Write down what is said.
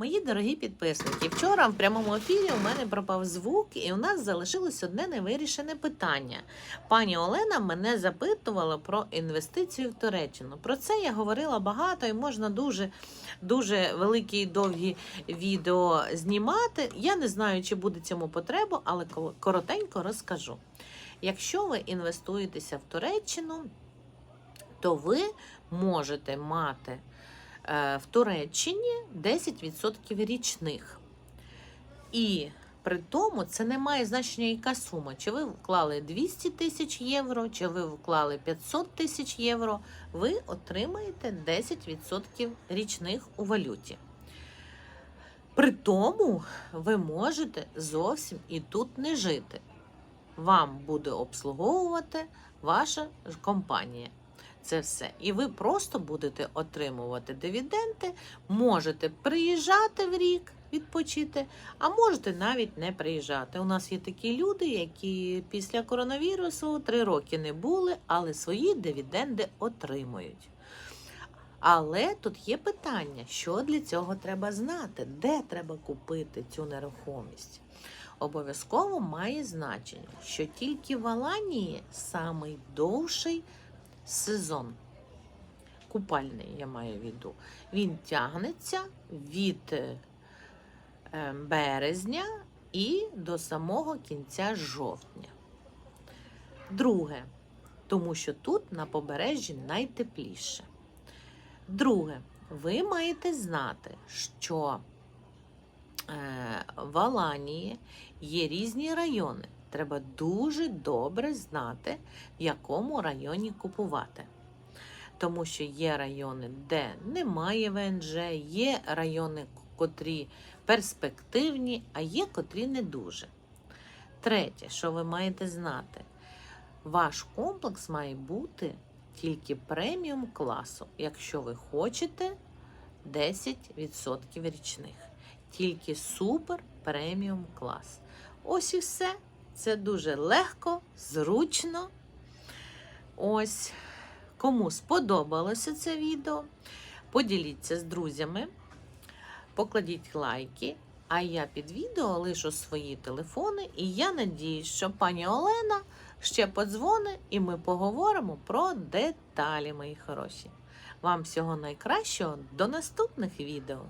Мої дорогі підписники, вчора в прямому ефірі у мене пропав звук, і у нас залишилось одне невирішене питання. Пані Олена мене запитувала про інвестицію в Туреччину. Про це я говорила багато і можна дуже, дуже великі і довгі відео знімати. Я не знаю, чи буде цьому потреба, але коротенько розкажу. Якщо ви інвестуєтеся в Туреччину, то ви можете мати в Туреччині 10% річних. І при тому це не має значення, яка сума. Чи ви вклали 200 тисяч євро, чи ви вклали 500 тисяч євро, ви отримаєте 10% річних у валюті. При тому ви можете зовсім і тут не жити. Вам буде обслуговувати ваша компанія. Це все. І ви просто будете отримувати дивіденди, можете приїжджати в рік відпочити, а можете навіть не приїжджати. У нас є такі люди, які після коронавірусу три роки не були, але свої дивіденди отримують. Але тут є питання, що для цього треба знати, де треба купити цю нерухомість. Обов'язково має значення, що тільки в Аланії самий довший сезон. Купальний, я маю в виду. Він тягнеться від е, березня і до самого кінця жовтня. Друге, тому що тут на побережжі найтепліше. Друге, ви маєте знати, що в Аланії є різні райони. Треба дуже добре знати, в якому районі купувати. Тому що є райони, де немає ВНЖ, є райони, котрі перспективні, а є котрі не дуже. Третє, що ви маєте знати, ваш комплекс має бути тільки преміум класу, якщо ви хочете 10% річних. Тільки супер преміум клас. Ось і все. Це дуже легко, зручно. Ось. Кому сподобалося це відео, поділіться з друзями, покладіть лайки. А я під відео лишу свої телефони, і я надіюсь, що пані Олена ще подзвонить, і ми поговоримо про деталі, мої хороші. Вам всього найкращого до наступних відео!